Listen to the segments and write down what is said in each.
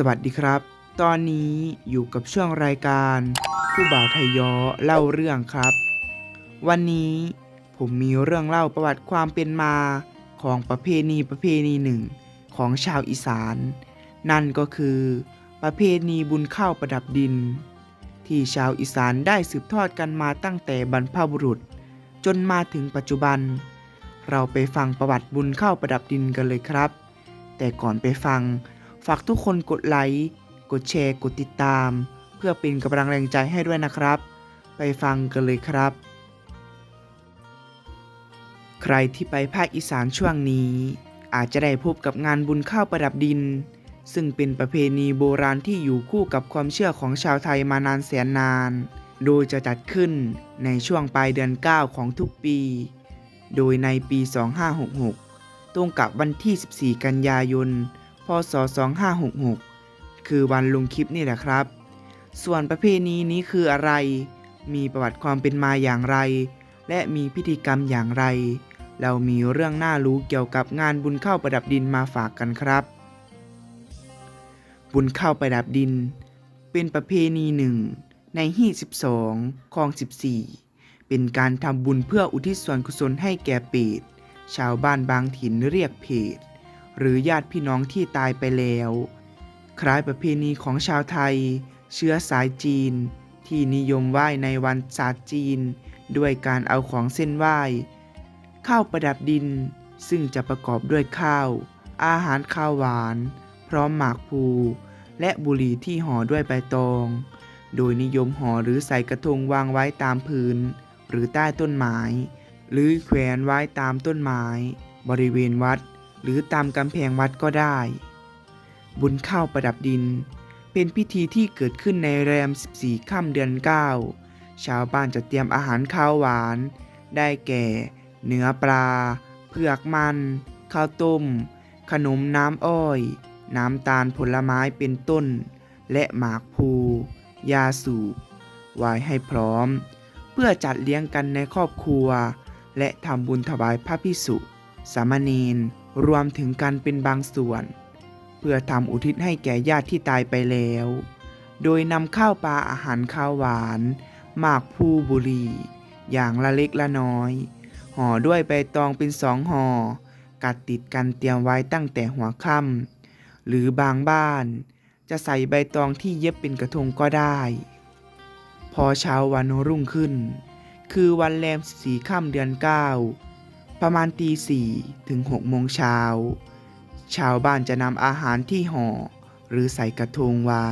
สวัสดีครับ ตอนนี้อยู่กับช่วงรายการ ผู้บ่าวไทยยอเล่าเรื่องครับ วันนี้ผมมีเรื่องเล่าประวัติความเป็นมาของประเพณีประเพณีหนึ่งของชาวอีสาน นั่นก็คือประเพณีบุญข้าวประดับดิน ที่ชาวอีสานได้สืบทอดกันมาตั้งแต่บรรพบุรุษ จนมาถึงปัจจุบัน เราไปฟังประวัติบุญข้าวประดับดินกันเลยครับ แต่ก่อนไปฟัง ฝากทุกคนกดไลค์กดแชร์ กดติดตาม เพื่อเป็นกำลังแรงใจให้ด้วยนะครับ ไปฟังกันเลยครับ ใครที่ไปภาคอีสานช่วงนี้ อาจจะได้พบกับงานบุญข้าวประดับดิน ซึ่งเป็นประเพณีโบราณที่อยู่คู่กับความเชื่อของชาวไทยมานานแสนนาน โดยจะจัดขึ้นในช่วงปลายเดือน 9 ของทุกปี โดยในปี 2566 ตรงกับวันที่ 14 กันยายน พศ 2566 คือวันลงคลิปนี่แหละครับ ส่วนประเพณีนี้คืออะไร มีประวัติความเป็นมาอย่างไร และมีพิธีกรรมอย่างไร เรามีเรื่องน่ารู้เกี่ยวกับงานบุญเข้าประดับดินมาฝากกันครับ บุญเข้าประดับดิน เป็นประเพณีหนึ่งในฮี่12ของ 14 เป็นการทำบุญเพื่ออุทิศส่วนกุศลให้แก่เปรตชาวบ้านบางถิ่นเรียกเพจ หรือญาติพี่น้องที่ตายไปแล้ว คล้ายประเพณีของชาวไทย เชื้อสายจีน ที่นิยมไหว้ในวันศาสตร์จีน ด้วยการเอาของเส้นไหว้ข้าวประดับดินซึ่งจะประกอบด้วยข้าว อาหารข้าวหวาน พร้อมหมากพลูและบุหรี่ที่ห่อด้วยใบตอง โดยนิยมห่อหรือใส่กระทงวางไว้ตามพื้น หรือใต้ต้นไม้ หรือแขวนไว้ตามต้นไม้ บริเวณวัด หรือตามกำแพงวัดก็ได้ บุญข้าวประดับดิน เป็นพิธีที่เกิดขึ้นในแรม 14 ค่ำเดือน 9 ชาวบ้านจะเตรียมอาหารข้าวหวาน ได้แก่ เนื้อปลา เผือกมัน ข้าวต้ม ขนมน้ำอ้อย น้ำตาลผลไม้เป็นต้น และหมากพลูยาสูบไว้ให้พร้อม เพื่อจัดเลี้ยงกันในครอบครัว และทำบุญถวายพระพิสุสามเณร รวมถึงกันเป็นบางส่วน เพื่อทำอุทิศให้แก่ญาติที่ตายไปแล้ว โดยนำข้าวปลาอาหารข้าวหวานหมากพลูบุรีอย่างละเล็กละน้อย ห่อด้วยใบตองเป็นสองห่อกัดติดกันเตรียมไว้ตั้งแต่หัวค่ำหรือบางบ้าน จะใส่ใบตองที่เย็บเป็นกระทงก็ได้ พอเช้าวันรุ่งขึ้น คือวันแรมสีค่ำเดือน9 ประมาณตีสี่ถึง6โมงเช้า ชาวบ้านจะนำอาหารที่ห่อ หรือใส่กระทงไว้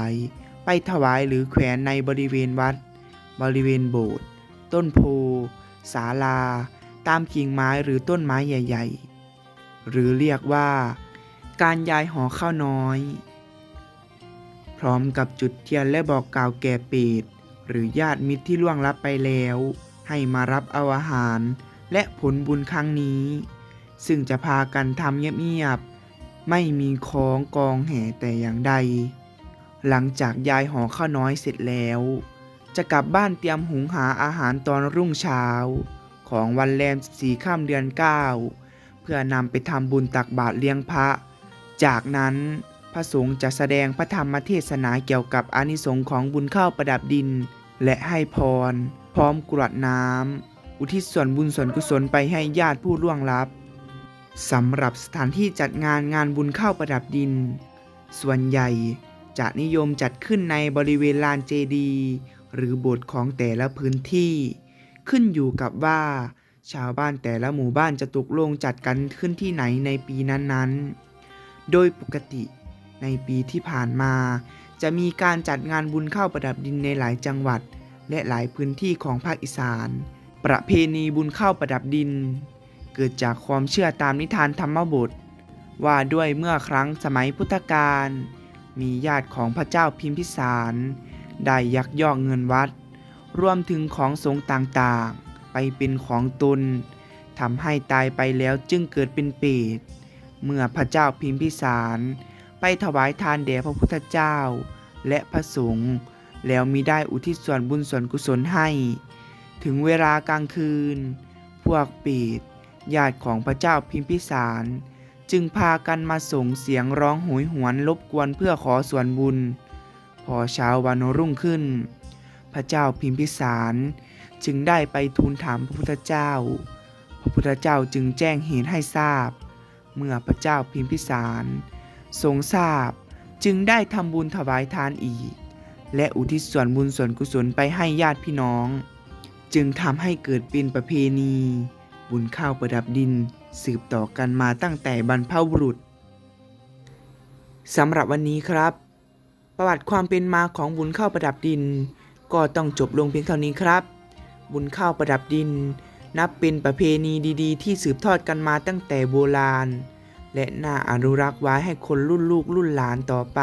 ไปถวายหรือแขวนในบริเวณวัด บริเวณโบสถ์ต้นโพศาลา ตามกิ่งไม้หรือต้นไม้ใหญ่ ๆ หรือเรียกว่า การย้ายหอข้าวน้อย พร้อมกับจุดเทียนและบอกกล่าวแก่เปรตหรือญาติมิตรที่ล่วงลับไปแล้ว ให้มารับเอาอาหาร และผลบุญครั้งนี้ ซึ่งจะพากันทำเงียบๆไม่มีของกองแห่แต่อย่างใด หลังจากยายหอข้าวน้อยเสร็จแล้ว จะกลับบ้านเตรียมหุงหาอาหารตอนรุ่งเช้า ของวันแรมสี่ข้ามเดือน9เพื่อนำไปทำบุญตักบาตรเลี้ยงพระ จากนั้นพระสงฆ์จะแสดงพระธรรมเทศนาเกี่ยวกับอานิสงส์ของบุญข้าวประดับดิน และให้พร พร้อมกรวดน้ำ อุทิศส่วนบุญส่วนกุศลไปให้ญาติผู้ล่วงลับสำหรับสถานที่จัดงานงานบุญข้าวประดับดิน ส่วนใหญ่จะนิยมจัดขึ้นในบริเวณลานเจดีย์หรือโบสถ์ของแต่ละพื้นที่ ขึ้นอยู่กับว่า ชาวบ้านแต่ละหมู่บ้านจะตกลงจัดกันขึ้นที่ไหนในปีนั้นๆ โดยปกติในปีที่ผ่านมา จะมีการจัดงานบุญข้าวประดับดินในหลายจังหวัด และหลายพื้นที่ของภาคอีสาน ประเพณีบุญข้าวประดับดิน เกิดจากความเชื่อตามนิทานธรรมบท ว่าด้วยเมื่อครั้งสมัยพุทธกาลมีญาติของพระเจ้าพิมพิสาร ได้ยักยอกเงินวัด รวมถึงของสงฆ์ต่างๆ ไปเป็นของตนทำให้ตายไปแล้วจึงเกิดเป็นเปรตเมื่อพระเจ้าพิมพิสาร ไปถวายทานแด่พระพุทธเจ้า และพระสงฆ์แล้วมีได้อุทิศส่วนบุญส่วนกุศลให้ ถึงเวลากลางคืน พวกปรตญาติของพระเจ้าพิมพิสาร จึงพากันมาส่งเสียงร้องโหยหวนรบกวนเพื่อขอส่วนบุญ พอเช้าวันรุ่งขึ้น พระเจ้าพิมพิสาร จึงได้ไปทูลถามพระพุทธเจ้า พระพุทธเจ้าจึงแจ้งเหตุให้ทราบ เมื่อพระเจ้าพิมพิสาร ทรงทราบจึงได้ทำบุญถวายทานอีก และอุทิศส่วนบุญส่วนกุศลไปให้ญาติพี่น้อง จึงทำให้เกิดเป็นประเพณี บุญข้าวประดับดินสืบต่อกันมาตั้งแต่บรรพบุรุษสำหรับวันนี้ครับ ประวัติความเป็นมาของบุญข้าวประดับดิน ก็ต้องจบลงเพียงเท่านี้ครับ บุญข้าวประดับดิน นับเป็นประเพณีดีๆ ที่สืบทอดกันมาตั้งแต่โบราณ และน่าอนุรักษ์ไว้ให้คนรุ่นลูกรุ่นหลานต่อไป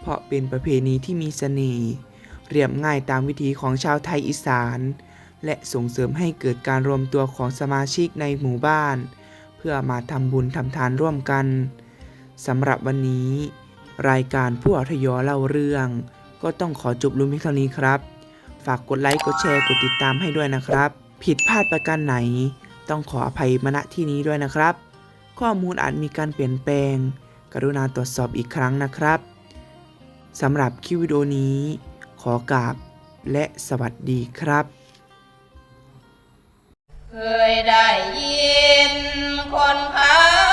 เพราะเป็นประเพณีที่มีเสน่ห์ เรียบง่ายตามวิถีของชาวไทยอีสาน และส่งเสริมให้เกิดการรวมตัวของสมาชิกในหมู่บ้าน เพื่อมาทำบุญทำทานร่วมกันสำหรับวันนี้ รายการผู้อทยอเล่าเรื่อง ก็ต้องขอจบลงเพียงเท่านี้ครับ ฝากกดไลค์กดแชร์กดติดตามให้ด้วยนะครับ ผิดพลาดประการไหน ต้องขออภัยมณที่นี้ด้วยนะครับ ข้อมูลอาจมีการเปลี่ยนแปลง กรุณาตรวจสอบอีกครั้งนะครับสำหรับคลิปวิดีโอนี้ ขอกราบและสวัสดีครับ เคยได้ยินคนเขา